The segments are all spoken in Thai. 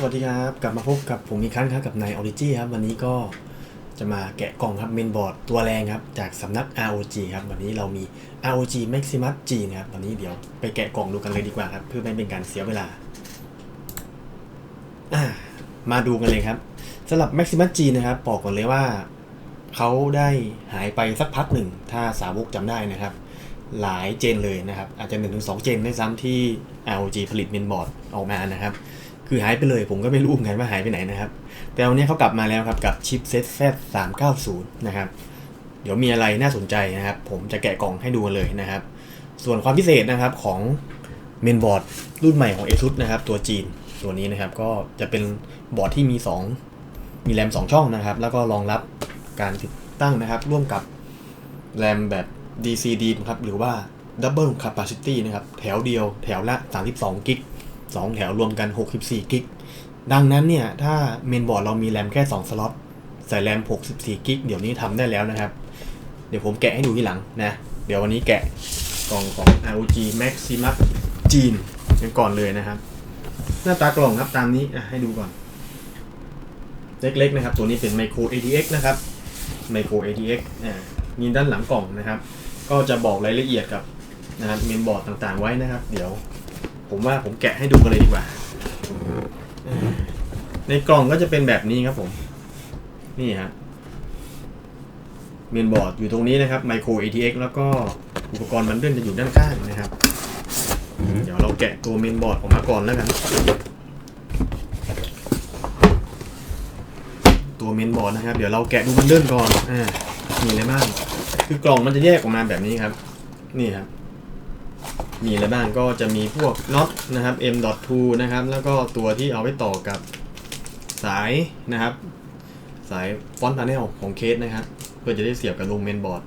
สวัสดีครับ กลับมาพบกับผมอีกครั้งครับกับนายออริจิครับวันนี้ก็จะมาแกะกล่องครับเมนบอร์ดตัวแรงครับ จากสำนัก ROG ครับวันนี้เรามี ROG Maximus G นะครับวันนี้เดี๋ยวไปแกะกล่องดูกันเลยดีกว่าครับ เพื่อไม่เป็นการเสียเวลาอ่ามาดูกันเลยครับสำหรับ Maximus G นะครับบอกก่อนเลยว่าเขาได้หายไปสักพักหนึ่ง ถ้าสาวกจำได้นะครับ หลายเจนเลยนะครับ อาจจะ1นถึงสเจนด้วยซ้ำที่ ROG ผลิตเมนบอร์ดออกมานะครับ คือหายไปเลยผมก็ไม่รู้เหมือนกันว่าหายไปไหนนะครับ แต่วันนี้เขากลับมาแล้วครับกับชิปเซ็ต Z390 นะครับ เดี๋ยวมีอะไรน่าสนใจนะครับ ผมจะแกะกล่องให้ดูกันเลยนะครับ ส่วนความพิเศษนะครับของเมนบอร์ดรุ่นใหม่ของ ASUS นะครับ ตัวจีนตัวนี้นะครับก็จะเป็นบอร์ดที่มี 2 มีแรม 2 ช่องนะครับ แล้วก็รองรับการติดตั้งนะครับ ร่วมกับแรมแบบ DCD ครับหรือว่า Double Capacity นะครับ แถวเดียวแถวละ 32 กิก 2 แถวรวมกัน 64 กิก ดังนั้นเนี่ย ถ้าเมนบอร์ดเรามีแรมแค่ 2 สล็อต ใส่แรม 64 กิก เดี๋ยวนี้ทำได้แล้วนะครับ เดี๋ยวผมแกะให้ดูทีหลังนะ เดี๋ยววันนี้แกะกล่องของ ROG Maximus จีนกันก่อนเลยนะครับ หน้าตากล่องครับตามนี้อะให้ดูก่อน เล็กๆนะครับ ตัวนี้เป็น Micro ATX นะครับ Micro ATX อ่ามีด้านหลังกล่องนะครับ ก็จะบอกรายละเอียดกับนะครับเมนบอร์ดต่างๆไว้นะครับ เดี๋ยว ผมว่าผมแกะให้ดูกันเลยดีกว่า ในกล่องก็จะเป็นแบบนี้ครับผม นี่ฮะเมนบอร์ดอยู่ตรงนี้นะครับ Micro ATX แล้วก็อุปกรณ์มันเดิลจะอยู่ด้านข้างนะครับ เดี๋ยวเราแกะตัวเมนบอร์ดออกมาก่อนแล้วกัน ตัวเมนบอร์ดนะครับ เดี๋ยวเราแกะดูมันเดิลก่อน อ่า มีอะไรบ้าง คือกล่องมันจะแยกออกมาแบบนี้ครับ นี่ครับ มีอะไรบ้างก็จะมีพวกน็อตนะครับ M.2 นะครับ แล้วก็ตัวที่เอาไว้ต่อกับสายนะครับ สายฟอนต์พาเนลของเคสนะครับ เพื่อจะได้เสียบกับลงเมนบอร์ด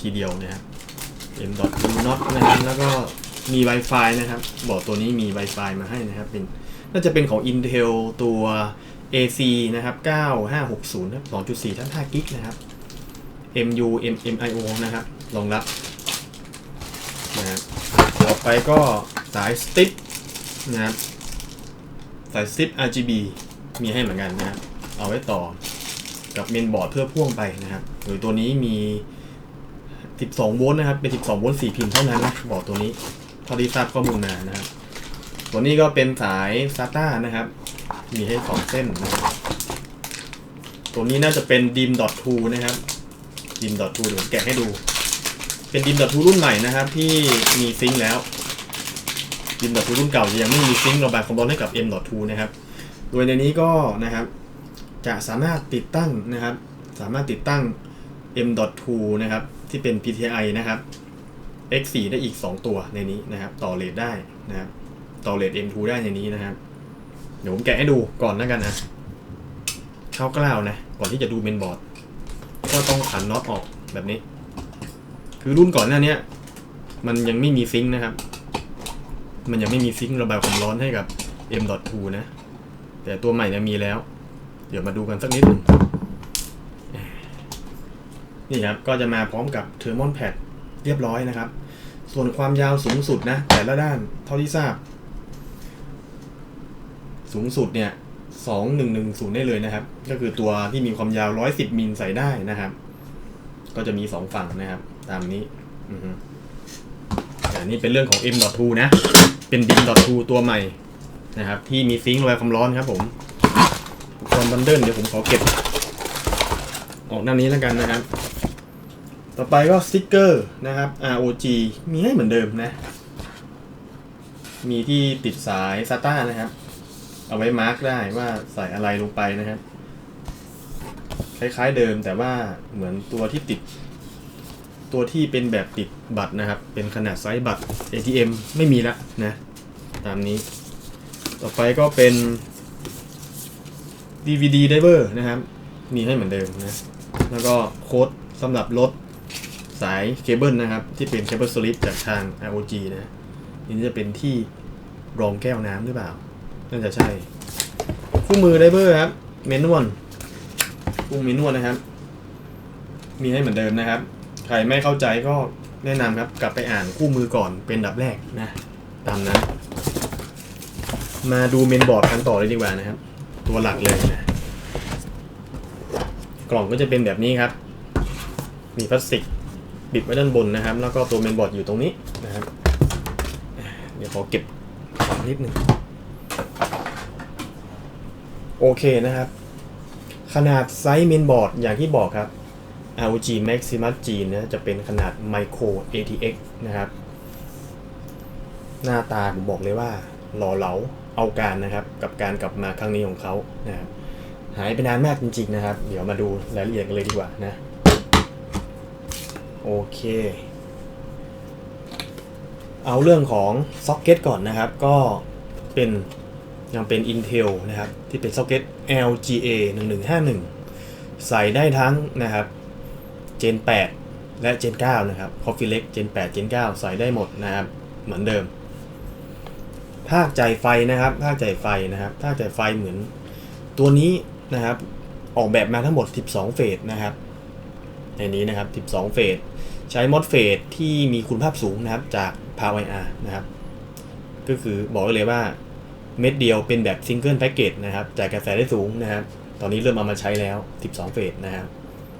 ทีเดียวนะครับ M.2 น็อตนะครับแล้วก็มี Wi-Fi นะครับ บอร์ดตัวนี้มี Wi-Fi มาให้นะครับ เป็นน่าจะเป็นของ Intel ตัว AC นะครับ 9560 2.4 ทั้ง5กิกนะครับ MU MMIO นะครับรองรับ ไปก็สายสติ๊ปนะครับสายสติ๊ป RGB มีให้เหมือนกันนะครับ เอาไว้ต่อกับเมนบอร์ดเพื่อพ่วงไปนะครับโดยตัวนี้มี 12 โวลต์นะครับ เป็น 12 โวลต์ 4 พินเท่านั้นนะบอร์ดตัวนี้เท่าที่ทราบข้อมูลมานะครับ ตัวนี้ก็เป็นสาย SATA นะครับ มีให้ 2 เส้นนะครับตัวนี้น่าจะเป็น DIM.2 นะครับ DIM.2 เดี๋ยวแกะให้ดู เป็น DIM.2 รุ่นใหม่นะครับ ที่มีซิงค์แล้ว DIM.2 รุ่นเก่าจะยังไม่มีซิงค์ระบายความร้อนให้กับ M.2 นะครับ โดยในนี้ก็นะครับ จะสามารถติดตั้งนะครับ สามารถติดตั้ง M.2 นะครับ ที่เป็น PTI นะครับ X4 ได้อีก 2 ตัวในนี้นะครับ ต่อเลทได้นะครับ ต่อเลท M2 ได้ในนี้นะครับ เดี๋ยวผมแกะให้ดูก่อนแล้วกันนะคร่าวๆนะ ก่อนที่จะดูเมนบอร์ด ก็ต้องขันน็อตออกแบบนี้ คือรุ่นก่อนหน้านี้มันยังไม่มีซิงค์นะครับ มันยังไม่มีซิงค์ระบายความร้อนให้กับ M.2 นะ แต่ตัวใหม่เนี่ยมีแล้ว เดี๋ยวมาดูกันสักนิดนึงนี่ครับ ก็จะมาพร้อมกับเทอร์มอนแพดเรียบร้อยนะครับ ส่วนความยาวสูงสุดนะ แต่ละด้านเท่าที่ทราบ สูงสุดเนี่ย2110ได้เลยนะครับ ก็คือตัวที่มีความยาว110มิลใส่ได้นะครับ ก็จะมี2ฝั่งนะครับ ตามนี้ อือฮึแต่นี่เป็นเรื่องของ M.2 นะ เป็น DIM.2 ตัวใหม่นะครับ ที่มีซิงค์ระบายความร้อนครับผมอุปกรณ์บันเดิลเดี๋ยวผมขอเก็บ ออกด้านนี้แล้วกันนะครับ ต่อไปก็สติ๊กเกอร์นะครับ ROG มีให้เหมือนเดิมนะ มีที่ติดสาย SATA นะครับ เอาไว้มาร์กได้ว่าใส่อะไรลงไปนะครับ คล้ายๆเดิมแต่ว่าเหมือนตัวที่ติด ตัวที่เป็นแบบติดบัตรนะครับ เป็นขนาดไซส์บัตร ATM ไม่มีละนะ ตามนี้ ต่อไปก็เป็น DVD driver นะครับ มีให้เหมือนเดิมนะ แล้วก็โค้ดสำหรับรถสายเคเบิลนะครับ ที่เป็นเคเบิลสลิปจากทาง ROG นะนี่จะเป็นที่รองแก้วน้ำหรือเปล่า น่าจะใช่ คู่มือไดเบอร์ครับ เมนวลคู่เมนวลนะครับ มีให้เหมือนเดิมนะครับ ใครไม่เข้าใจก็แนะนำครับ กลับไปอ่านคู่มือก่อนเป็นดับแรกนะ ตามนั้นมาดูเมนบอร์ดกันต่อเลยดีกว่านะครับ ตัวหลักเลยนะ กล่องก็จะเป็นแบบนี้ครับ มีพลาสติกบิดไว้ด้านบนนะครับ แล้วก็ตัวเมนบอร์ดอยู่ตรงนี้นะครับ เดี๋ยวขอเก็บของนิดนึงโอเคนะครับ ขนาดไซส์เมนบอร์ดอย่างที่บอกครับ ROG Maximus G นะจะเป็นขนาด Micro ATX นะครับ หน้าตาผมบอกเลยว่าหล่อเหลาเอาการนะครับ กับการกลับมาครั้งนี้ของเขานะครับหายไปนานมากจริงๆนะครับ เดี๋ยวมาดูรายละเอียดกันเลยดีกว่านะ โอเค เอาเรื่องของซ็อกเก็ตก่อนนะครับ ก็เป็นยังเป็น Intel นะครับ ที่เป็นซ็อกเก็ต LGA 1151 ใส่ได้ทั้งนะครับ Gen 8และ Gen 9นะครับ Coffee Lake Gen 8 Gen 9ใส่ได้หมดนะครับ เหมือนเดิม ภาคจ่ายไฟนะครับ ภาคจ่ายไฟนะครับ ภาคจ่ายไฟเหมือนตัวนี้นะครับ ออกแบบมาทั้งหมด 12 เฟสนะครับ ในนี้นะครับ 12 เฟส ใช้มอดเฟสที่มีคุณภาพสูงนะครับ จาก PowerIR นะครับ ก็คือบอกได้เลยว่าเม็ดเดียวเป็นแบบซิงเกิลแพ็กเกจนะครับ จ่ายกระแสได้สูงนะครับ ตอนนี้เริ่มเอามาใช้แล้ว 12 เฟสนะครับ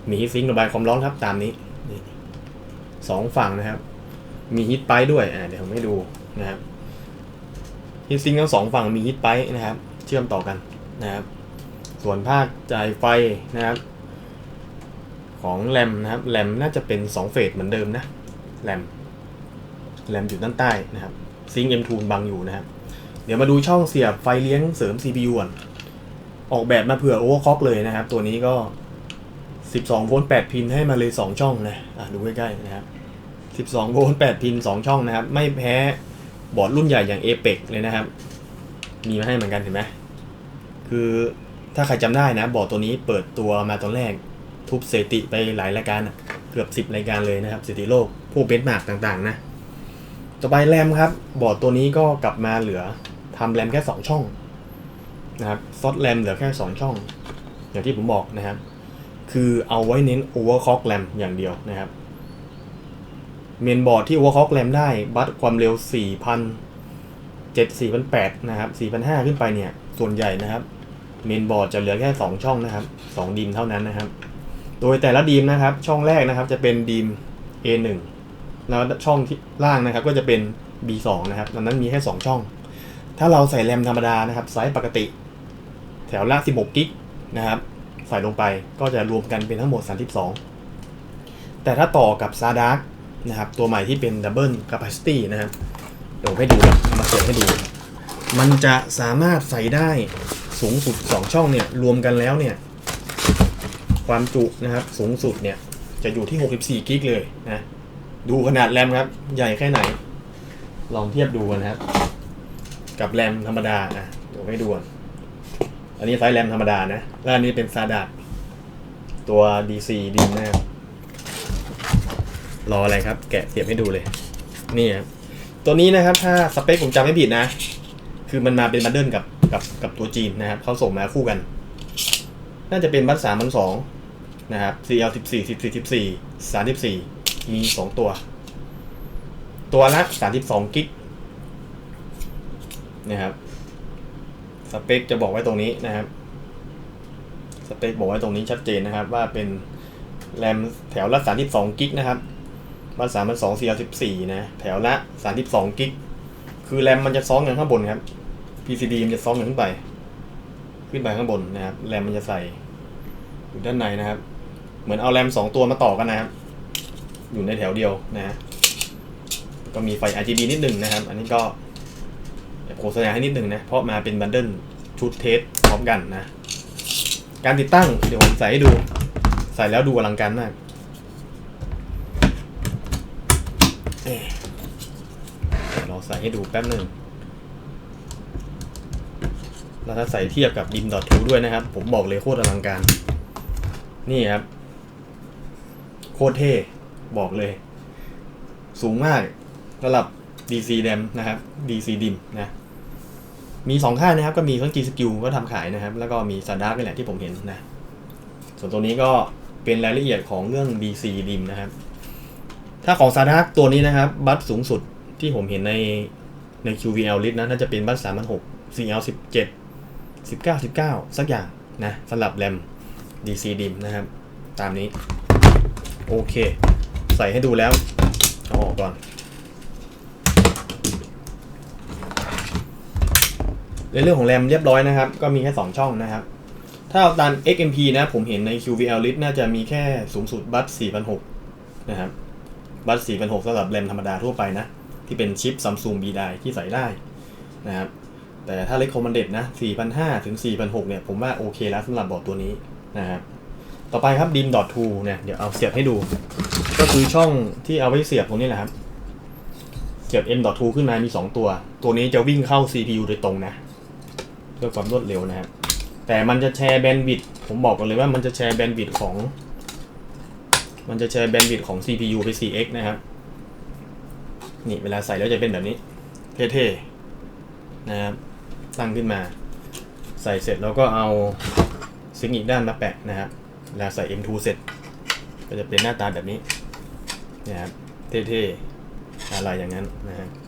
มีฮีทซิงค์ระบายความร้อนครับตามนี้นสองฝั่งนะครับ มีฮีทไปด้วยอ่าเดี๋ยวผมให้ดูนะครับฮีทซิงค์ทั้งสองฝั่งมีฮีทไปนะครับ เชื่อมต่อกันนะครับ ส่วนภาคจ่ายไฟนะครับ ของแรมนะครับแรมน่าจะเป็น2เฟสเหมือนเดิมนะแรมแรมอยู่ด้านใต้นะครับซิงค์ M2 บังอยู่นะครับ เดี๋ยวมาดูช่องเสียบไฟเลี้ยงเสริม CPU ก่อนออกแบบมาเผื่อโอเวอร์คล็อกเลยนะครับ ตัวนี้ก็ 12 โวลต์8พินให้มาเลย 2 ช่องนะอะดูใกล้ๆนะครับ 12 โวลต์8พิน 2 ช่องนะครับ ไม่แพ้บอร์ดรุ่นใหญ่อย่าง Apex เลยนะครับ มีมาให้เหมือนกันเห็นไหมคือถ้าใครจำได้นะ บอร์ดตัวนี้เปิดตัวมาตอนแรกทุบสถิติไปหลายรายการเกือบ 10 รายการเลยนะครับสถิติโลกพวกเบนช์มาร์กต่างๆนะต่อไปแรมครับ บอร์ดตัวนี้ก็กลับมาเหลือทำแรมแค่ 2 ช่องนะครับซอสแรมเหลือแค่ 2 ช่อง อย่างที่ผมบอกนะครับ คือเอาไว้เน้น overclock RAM อย่างเดียวนะครับเมนบอร์ดที่ overclock RAM ได้บัตความเร็ว 4,000 7 4,800นะครับ4,500 ขึ้นไปเนี่ยส่วนใหญ่นะครับเมนบอร์ดจะเหลือแค่ 2 ช่องนะครับ 2ดีมเท่านั้นนะครับ โดยแต่ละดีมนะครับ ช่องแรกนะครับจะเป็นดีม A1 แล้วช่องที่ล่างนะครับก็จะเป็น B2 นะครับดังนั้นมีแค่ 2 ช่อง ถ้าเราใส่แรมธรรมดานะครับไซส์ปกติ แถวละ 16 กิกนะครับ ใส่ลงไปก็จะรวมกันเป็นทั้งหมด 32 แต่ถ้าต่อกับ s a d a r k นะครับตัวใหม่ที่เป็น Double Capacity นะครับเดี๋ยวให้ดูเอามาเสียให้ดู มันจะสามารถใส่ได้สูงสุด 2 ช่องเนี่ยรวมกันแล้วเนี่ยความจุนะครับสูงสุดเนี่ยจะอยู่ที่ 64 กิกเลยนะดูขนาดแรมครับ ใหญ่แค่ไหน ลองเทียบดูกันนะครับ กับแรมธรรมดาอะเดี๋ยวให้ดูก่อน อันนี้ไซส์แรมธรรมดานะ แล้วอันนี้เป็นซาดาตัว DC ดินนะรออะไรครับ แกะเสียบให้ดูเลย นี่ครับ ตัวนี้นะครับ ถ้าสเปคผมจำไม่ผิดนะ คือมันมาเป็นบันเดิลกับกับกับตัวจีนนะครับเขาส่งมาคู่กัน น่าจะเป็นบัตสามบันสองนะครับ CL สิบสี่สิบสี่สิบสี่สามสิบสี่มีสองตัว ตัวละสามสิบสองกิกนะครับ สเปคจะบอกไว้ตรงนี้นะครับ สเปคบอกไว้ตรงนี้ชัดเจนนะครับ ว่าเป็นแรมแถวละ32กิกนะครับบัตสามพันสอง CL สิบสี่นะ แถวละ32กิก คือแรมมันจะซ้อนกันข้างบนครับ PCD มันจะซ้อนกันขึ้นไป ขึ้นไปข้างบนนะครับ แรมมันจะใส่อยู่ด้านในนะครับ เหมือนเอาแรมสองตัวมาต่อกันนะครับ อยู่ในแถวเดียวนะฮะก็มีไฟ RGB นิดหนึ่งนะครับ อันนี้ก็ โฆษณาให้นิดหนึ่งนะ เพราะมาเป็นบันเดิลชุดเทสพร้อมกันนะ การติดตั้งเดี๋ยวผมใส่ให้ดู ใส่แล้วดูอลังการมากเอ๊ะเดี๋ยวเราใส่ให้ดูแป๊บหนึ่งแล้วถ้าใส่เทียบกับ dim dot two ด้วยนะครับ ผมบอกเลยโคตรอลังการ นี่ครับ โคตรเท่บอกเลย สูงมากสำหรับ DC DIM นะครับ DC DIM นะ มีสองค่ายนะครับ ก็มีทั้ง G Skill ก็ทำขายนะครับ แล้วก็มี s a d a r k นี่แหละที่ผมเห็นนะ ส่วนตัวนี้ก็เป็นรายละเอียดของเรื่อง DC DIM นะครับ ถ้าของ s a d a r k ตัวนี้นะครับ บัตสูงสุดที่ผมเห็นในใน QVL list นะน่าจะเป็นบัต3 0 0 6 CL 17 19 19สักอย่างนะสำหรับแรม DC DIM นะครับ ตามนี้ โอเค ใส่ให้ดูแล้วเอาออกก่อน ในเรื่องของแรมเรียบร้อยนะครับ ก็มีแค่ 2 ช่องนะครับ ถ้าเอาตาม XMP นะผมเห็นใน QVL list น่าจะมีแค่สูงสุดบัต4,600นะครับ บัต4,600สำหรับแรมธรรมดาทั่วไปนะ ที่เป็นชิป Samsung B ได้ที่ใส่ได้นะครับ แต่ถ้า recommended นะ4,500ถึง4,600เนี่ยผมว่าโอเคแล้วสำหรับบอร์ดตัวนี้นะครับต่อไปครับ dim.2 เนี่ยเดี๋ยวเอาเสียบให้ดู ก็คือช่องที่เอาไว้เสียบตรงนี้แหละครับ เสียบ m.2 ขึ้นมามี 2 ตัว ตัวนี้จะวิ่งเข้า CPU โดยตรงนะ เพื่อความรวดเร็วนะครับ แต่มันจะแชร์แบนด์วิดต์ผมบอกกันเลยว่ามันจะแชร์แบนด์วิดต์ของ มันจะแชร์แบนด์วิดต์ของ CPU ไป 4x นะครับ นี่เวลาใส่แล้วจะเป็นแบบนี้ เท่ๆนะครับ ตั้งขึ้นมา ใส่เสร็จแล้วก็เอาซิงค์อีกด้านมาแปะนะครับเวลาใส่ M2 เสร็จ ก็จะเป็นหน้าตาแบบนี้นะครับเท่ๆอะไรอย่างนั้นนะฮะอั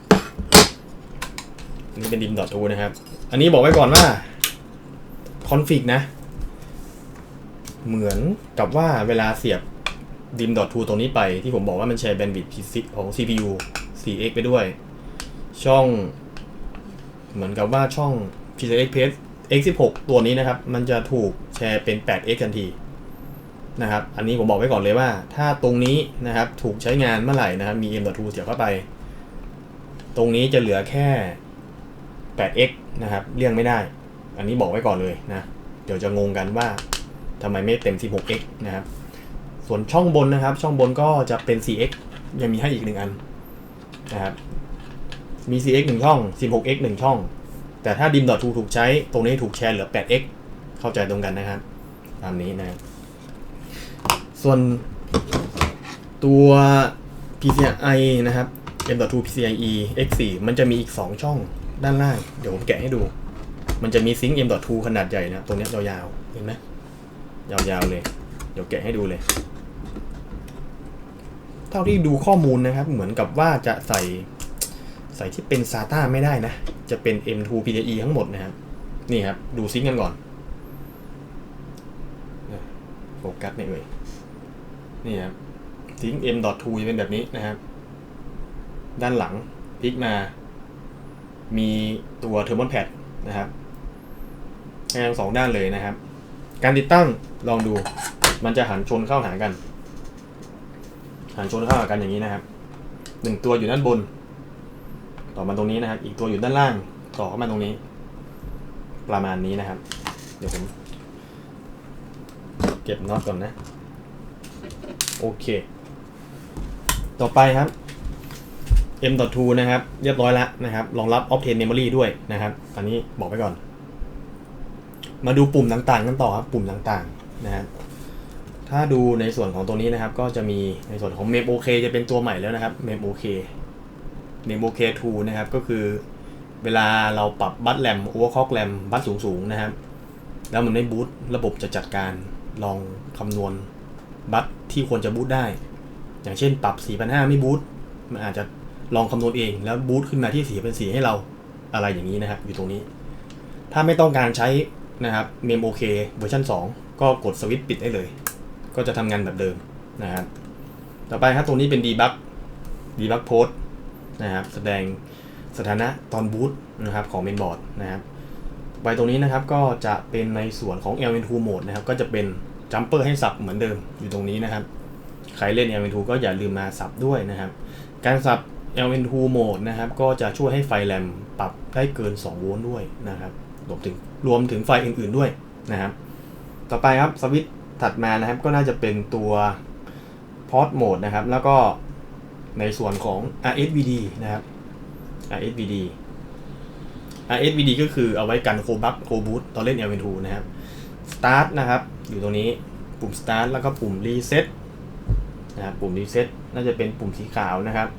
นี่เป็นดิมดอททูนะครับ อันนี้บอกไว้ก่อนว่าคอนฟิกนะ เหมือนกับว่าเวลาเสียบดิมดอททูตรงนี้ไปที่ผมบอกว่ามันแชร์แบนด์วิดต์ของ CPU 4x ไปด้วย ช่อง เหมือนกับว่าช่อง PCI Express X16 ตัวนี้นะครับ มันจะถูกแชร์เป็น 8x ทันทีนะครับ อันนี้ผมบอกไว้ก่อนเลยว่า ถ้าตรงนี้นะครับถูกใช้งานเมื่อไหร่นะครับ มี M.2 เสียบเข้าไป ตรงนี้จะเหลือแค่ 8x นะครับเลี่ยงไม่ได้ อันนี้บอกไว้ก่อนเลยนะ เดี๋ยวจะงงกันว่าทำไมไม่เต็ม 16x นะครับ ส่วนช่องบนนะครับ ช่องบนก็จะเป็น 4x ยังมีให้อีกหนึ่งอันนะครับ มี 4x 1 ช่อง 16x 1 ช่อง แต่ถ้า dim.2 ถูกใช้ ตรงนี้ถูกแชร์เหลือ 8x เข้าใจตรงกันนะครับ ตามนี้นะครับส่วนตัว PCI นะครับ M.2 PCIe X4 มันจะมีอีก 2 ช่อง ด้านล่าง เดี๋ยวผมแกะให้ดู มันจะมีซิงค์ M.2 ขนาดใหญ่นะ ตรงนี้ยาวๆ เห็นไหมยาวๆเลย เดี๋ยวแกะให้ดูเลย เท่าที่ดูข้อมูลนะครับ เหมือนกับว่าจะใส่ใส่ที่เป็น SATA ไม่ได้นะ จะเป็น M2 PCIe ทั้งหมดนะครับ นี่ครับ ดูซิงค์กันก่อนโฟกัสเนี่ยเลยนี่ครับซิงค์ M.2 จะเป็นแบบนี้นะครับ ด้านหลังพลิกมา มีตัว Thermal Pad นะครับให้ทั้งสองด้านเลยนะครับ การติดตั้งลองดูมันจะหันชนเข้าหากัน หันชนเข้าหากันอย่างนี้นะครับหนึ่งตัวอยู่ด้านบน ต่อมาตรงนี้นะครับ อีกตัวอยู่ด้านล่าง ต่อเข้ามาตรงนี้ ประมาณนี้นะครับ เดี๋ยวผม เก็บน็อตก่อนนะ โอเค ต่อไปครับ M.2 นะครับ เรียบร้อยแล้วนะครับ รองรับ Optane Memory ด้วยนะครับ อันนี้บอกไว้ก่อน มาดูปุ่มต่างๆกันต่อครับ ปุ่มต่างๆนะครับถ้าดูในส่วนของตัวนี้นะครับ ก็จะมีในส่วนของ Mem OK จะเป็นตัวใหม่แล้วนะครับ Mem OK Mem OK 2นะครับ ก็คือเวลาเราปรับบัตแรม overclock แรมบัตสูงๆนะครับ แล้วมันไม่บูตระบบจะจัดการลองคำนวณบัตที่ควรจะบูตได้ อย่างเช่นปรับ 4,500 ไม่บูตมันอาจจะ ลองคำนวณเองแล้วบูตขึ้นมาที่4 4 0ให้เราอะไรอย่างนี้นะครับ อยู่ตรงนี้ ถ้าไม่ต้องการใช้นะครับ Mem OK เวอร์ชัน2 ก็กดสวิตช์ปิดได้เลย ก็จะทำงานแบบเดิมนะครับ ต่อไปครับตรงนี้เป็น debug debug post นะครับ แสดงสถานะตอนบูตนะครับของ mainboard นะครับไปตรงนี้นะครับก็จะเป็นในส่วนของ LN2 mode นะครับ ก็จะเป็น jumper ให้สับเหมือนเดิมอยู่ตรงนี้นะครับ ใครเล่น LN2 ก็อย่าลืมมาสับด้วยนะครับ การสับ LN2 mode นะครับ ก็จะช่วยให้ไฟแรมปรับได้เกิน 2 โวลต์ด้วยนะครับรวมถึงรวมถึงไฟอื่นๆด้วยนะครับ ต่อไปครับสวิตช์ถัดมานะครับก็น่าจะเป็นตัว port mode นะครับ แล้วก็ในส่วนของ RSVD นะครับ RSVD RSVD ก็คือเอาไว้กันโคบักโคบูตตอนเล่น LN2 นะครับ Start นะครับ อยู่ตรงนี้ปุ่ม Start แล้วก็ปุ่ม Reset นะครับปุ่ม Reset น่าจะเป็นปุ่มสีขาวนะครับ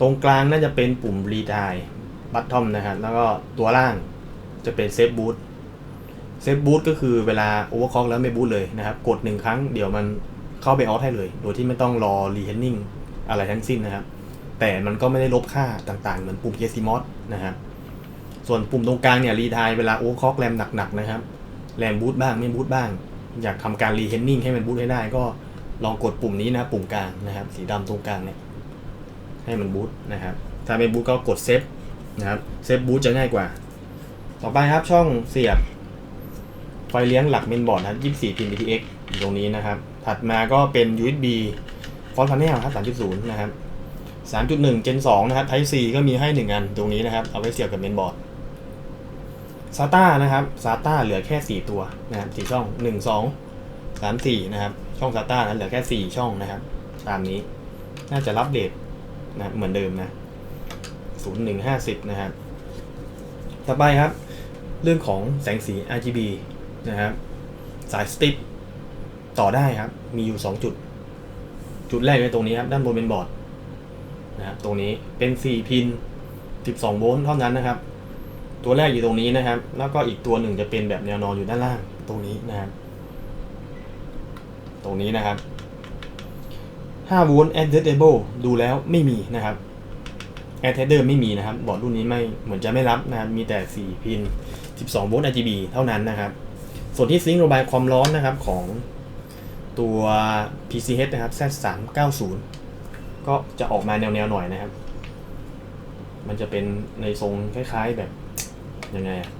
ตรงกลางน่าจะเป็นปุ่ม Retire Button นะครับ แล้วก็ตัวล่างจะเป็น Save Boot Save Boot ก็คือเวลา Overclock แล้วไม่บูตเลยนะครับ กดหนึ่งครั้งเดี๋ยวมันเข้าไปออฟให้เลย โดยที่ไม่ต้องรอ Rehanding อะไรทั้งสิ้นนะครับ แต่มันก็ไม่ได้ลบค่าต่างๆ เหมือนปุ่ม KCMOS นะครับ ส่วนปุ่มตรงกลางเนี่ยรีทายเวลาโอเวอร์คล็อกแรมหนักๆนะครับ แรมบูตบ้างไม่บูตบ้าง อยากทำการรีเทนนิ่งให้มันบูตให้ได้ก็ลองกดปุ่มนี้นะปุ่มกลางนะครับ สีดำตรงกลางเนี่ย ให้มันบูตนะครับ ถ้าไม่บูตก็กดเซฟนะครับ เซฟบูตจะง่ายกว่า ต่อไปครับช่องเสียบ ไฟเลี้ยงหลักเมนบอร์ดนะครับ24 พิน BTX อยู่ตรงนี้นะครับ ถัดมาก็เป็น USB ฟอนต์พาเนลครับ3.0 นะครับ 3.1 Gen 2 นะครับ Type C ก็มีให้ 1 อันตรงนี้นะครับ เอาไว้เสียบกับเมนบอร์ด SATA นะครับ SATA เหลือแค่ 4 ตัวนะครับ4ช่อง 1 2 3 4 นะครับ ช่อง SATA นั้นเหลือแค่ 4 ช่องนะครับ ตามนี้ น่าจะรับเดท นะเหมือนเดิมนะ0150นะครับ ต่อไปครับ เรื่องของแสงสี RGB นะครับ สายสติ๊กต่อได้ครับ มีอยู่ 2 จุด จุดแรกในตรงนี้ครับ ด้านบนเป็นบอร์ดนะครับ ตรงนี้เป็น 4 พิน 12 โวลต์เท่านั้นนะครับ ตัวแรกอยู่ตรงนี้นะครับ แล้วก็อีกตัวหนึ่งจะเป็นแบบแนวนอนอยู่ด้านล่าง ตรงนี้นะครับ ตรงนี้นะครับ 5โวลต์ adjustable ดูแล้วไม่มีนะครับ a d d e r ไม่มีนะครับ บอร์ดรุ่นนี้ไม่เหมือนจะไม่รับนะครับ มีแต่ 4 พิน 12โวลต์ RGB เท่านั้นนะครับ ส่วนที่ซิงค์ระบายความร้อนนะครับของตัว PCH นะครับ Z390 ก็จะออกมาแนวๆหน่อยนะครับ มันจะเป็นในทรงคล้ายๆแบบยังไงอะ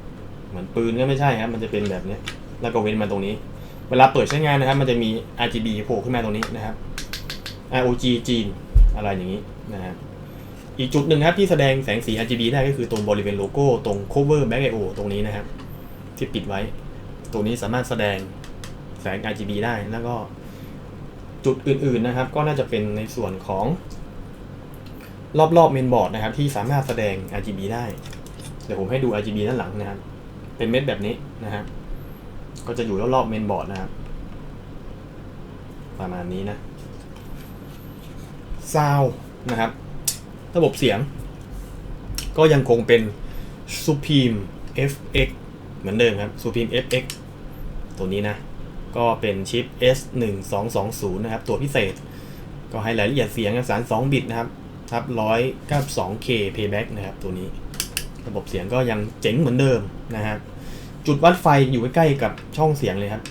เหมือนปืนก็ไม่ใช่ครับ มันจะเป็นแบบนี้ แล้วก็เว้นมาตรงนี้ เวลาเปิดใช้งานนะครับ มันจะมี RGB โผล่ขึ้นมาตรงนี้นะครับ ROG จีนอะไรอย่างนี้นะครับอีกจุดหนึ่งครับที่แสดงแสงสี RGB ได้ก็คือตรงบริเวณโลโก้ตรง cover back IO ตรงนี้นะครับ ที่ปิดไว้ ตรงนี้สามารถแสดงแสง RGB ได้แล้วก็จุดอื่นๆนะครับ ก็น่าจะเป็นในส่วนของรอบๆเมนบอร์ดนะครับ ที่สามารถแสดง RGB ได้ เดี๋ยวผมให้ดู RGB ด้านหลังนะครับ เป็นเม็ดแบบนี้นะครับก็จะอยู่รอบๆเมนบอร์ดนะครับ ประมาณนี้นะ ซาวนะครับ ระบบเสียง ก็ยังคงเป็น Supreme FX เหมือนเดิมครับ Supreme FX ตัวนี้นะ ก็เป็นชิป S1220 นะครับ ตัวพิเศษ ก็ให้รายละเอียดเสียงสาร2บิตนะครับทับ 192K playback นะครับ ตัวนี้ ระบบเสียงก็ยังเจ๋งเหมือนเดิมนะครับ จุดวัดไฟอยู่ใกล้ๆกับช่องเสียงเลยครับ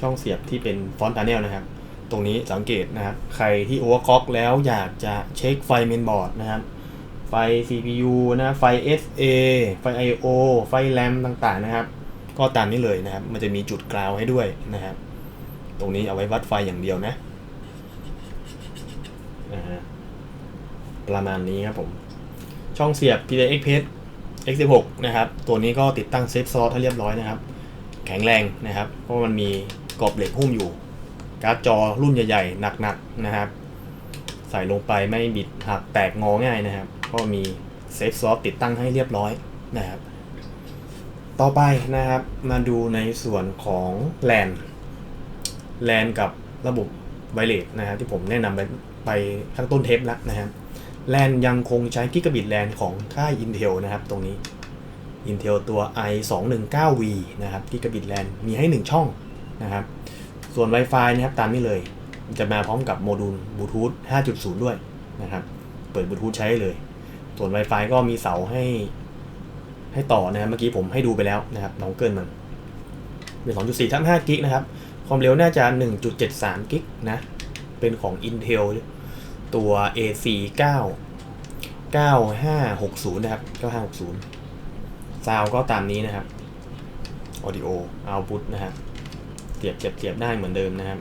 ช่องเสียบที่เป็นฟอนต์พาเนลนะครับ ตรงนี้สังเกตนะครับ ใครที่โอเวอร์คล็อกแล้วอยากจะเช็คไฟเมนบอร์ดนะครับ ไฟ CPU นะไฟ SA ไฟ I/O ไฟ RAM ต่างๆนะครับ ก็ตามนี้เลยนะครับ มันจะมีจุดกราวให้ด้วยนะครับ ตรงนี้เอาไว้วัดไฟอย่างเดียวนะนะฮะประมาณนี้ครับผม ช่องเสียบ PCI Express X16 นะครับ ตัวนี้ก็ติดตั้งเซฟซอสให้เรียบร้อยนะครับ แข็งแรงนะครับ เพราะมันมีกรอบเหล็กหุ้มอยู่ การ์ดจอรุ่นใหญ่ๆ หนักๆ นะครับ ใส่ลงไปไม่บิดหักแตกงอง่ายนะครับ ก็มีเซฟซอฟติดตั้งให้เรียบร้อยนะครับ ต่อไปนะครับมาดูในส่วนของแลนแลนกับระบบไวเลสนะครับที่ผมแนะนำไปไปข้างต้นเทปแล้วนะครับแลนยังคงใช้กิกะบิตแลนของค่าย Intel นะครับตรงนี้ Intel ตัว i219v นะครับกิกะบิตแลนมีให้ 1 ช่องนะครับ ส่วน Wi-Fi นะครับตามนี้เลย จะมาพร้อมกับโมดูลบลูทูธ5.0 ด้วยนะครับ เปิดบลูทูธใช้เลย ส่วน Wi-Fi ก็มีเสาให้ ให้ต่อนะครับเมื่อกี้ผมให้ดูไปแล้วนะครับน้องเกินมันเป็น2.4ทับ5กิกนะครับ ความเร็วน่าจะ 1.73 กิกนะ เป็นของ Intel ตัว AC 9 9560 นะครับ 9560 ซาวก็ตามนี้นะครับ Audio Output นะครับ สียบเสียบเสียบได้เหมือนเดิมนะครับ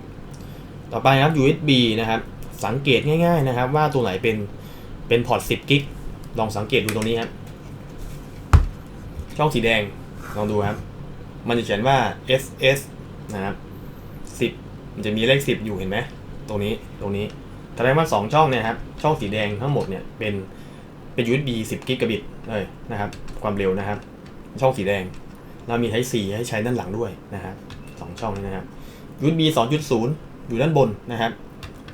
ต่อไปครับ USB นะครับ สังเกตง่าย ๆนะครับ ว่าตัวไหนเป็นเป็นพอร์ต 10 กิก ลองสังเกตดูตรงนี้ครับ ช่องสีแดง ลองดูครับ มันจะเขียนว่า SS นะครับ 10 มันจะมีเลข 10 อยู่เห็นไหม ตรงนี้ ตรงนี้แสดงว่า 2 ช่องเนี่ยครับ ช่องสีแดงทั้งหมดเนี่ยเป็นเป็น USB 10 กิกะบิตเลยนะครับ ความเร็วนะครับ ช่องสีแดง เรามี Type C ให้ใช้ด้านหลังด้วยนะครับ สองช่องนี้นะครับ USB 2.0อยู่ด้านบนนะครับ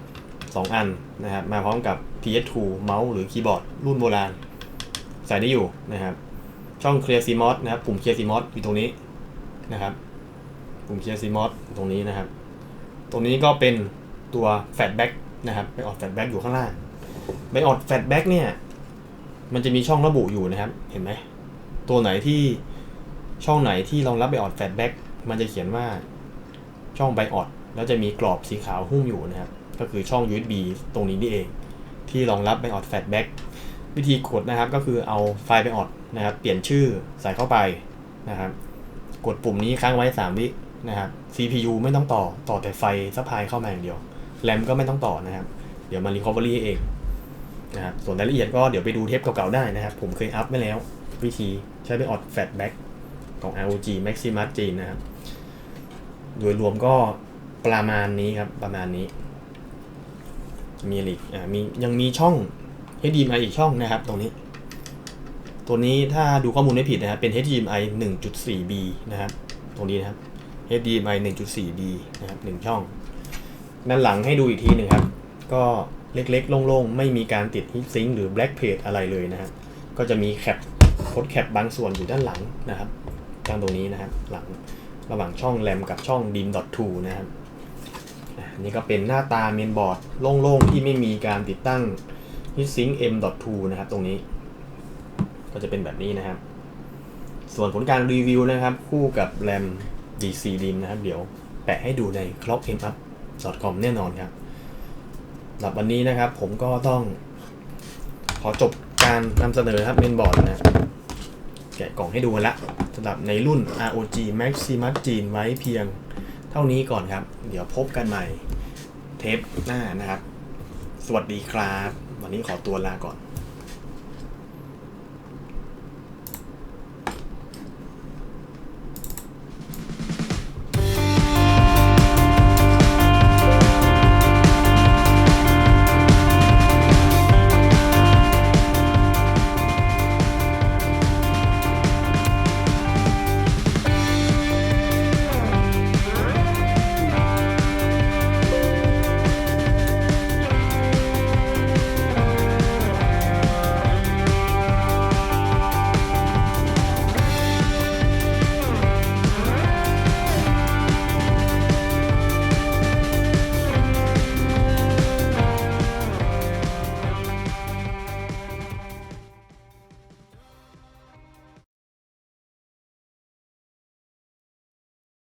2อันนะครับ มาพร้อมกับ PS2 เมาส์หรือคีย์บอร์ด รุ่นโบราณ ใส่ได้อยู่นะครับ ช่อง Clear CMOS นะครับ ปุ่ม Clear CMOS อยู่ตรงนี้นะครับ ปุ่ม Clear CMOS ตรงนี้นะครับ ตรงนี้ก็เป็นตัว Fatback นะครับไปออด Fatback อยู่ข้างล่างไปออด Fatback เนี่ย มันจะมีช่องระบุอยู่นะครับ เห็นไหม ตัวไหนที่ช่องไหนที่รองรับไบออดแฟลชแบ็ก มันจะเขียนว่าช่องไบออดแล้วจะมีกรอบสีขาวหุ้มอยู่นะครับ ก็คือช่อง USB ตรงนี้นี่เอง ที่รองรับไบออดแฟลชแบ็กวิธีกดนะครับก็คือเอาไฟล์ไบออดนะครับ เปลี่ยนชื่อใส่เข้าไปนะครับ กดปุ่มนี้ค้างไว้ 3 วินะครับ CPU ไม่ต้องต่อต่อแต่ไฟซัพพลายเข้ามาอย่างเดียวแรมก็ไม่ต้องต่อนะครับ เดี๋ยวมัน recovery เองนะครับส่วนรายละเอียดก็เดี๋ยวไปดูเทปเก่าๆได้นะครับ ผมเคยอัพไว้แล้ว วิธีใช้ไปออดแฟลชแบ็กของ ROG Maximus จีนนะครับ โดยรวมก็ประมาณนี้ครับ ประมาณนี้ มีอีกอ่ามียังมีช่อง HDMI อีกช่องนะครับ ตรงนี้ ตัวนี้ถ้าดูข้อมูลไม่ผิดนะครับเป็น HDMI 1.4B นะครับ ตรงนี้นะครับ HDMI 1.4B นะครับหนึ่งช่อง ด้านหลังให้ดูอีกทีหนึ่งครับ ก็เล็กๆ โล่งๆ ไม่มีการติดฮิตซิงหรือ Black Page อะไรเลยนะครับ ก็จะมีแคปโคดแคปบางส่วนอยู่ด้านหลังนะครับทางตรงนี้นะครับ หลัง ระหว่างช่องแรมกับช่อง dim.2 นะครับนี่ก็เป็นหน้าตาเมนบอร์ดโล่งๆ ที่ไม่มีการติดตั้ง heatsink m.2 นะครับตรงนี้ ก็จะเป็นแบบนี้นะครับ ส่วนผลการรีวิวนะครับ คู่กับแรม DC DIM นะครับ เดี๋ยวแปะให้ดูใน clock m up com แน่นอนครับสำหรับวันนี้นะครับผมก็ต้องขอจบการนำเสนอครับเมนบอร์ดนะครับ แกะกล่องให้ดูกันละสำหรับในรุ่น ROG Maximus จีนไว้เพียงเท่านี้ก่อนครับ เดี๋ยวพบกันใหม่เทปหน้านะครับ สวัสดีครับ วันนี้ขอตัวลาก่อน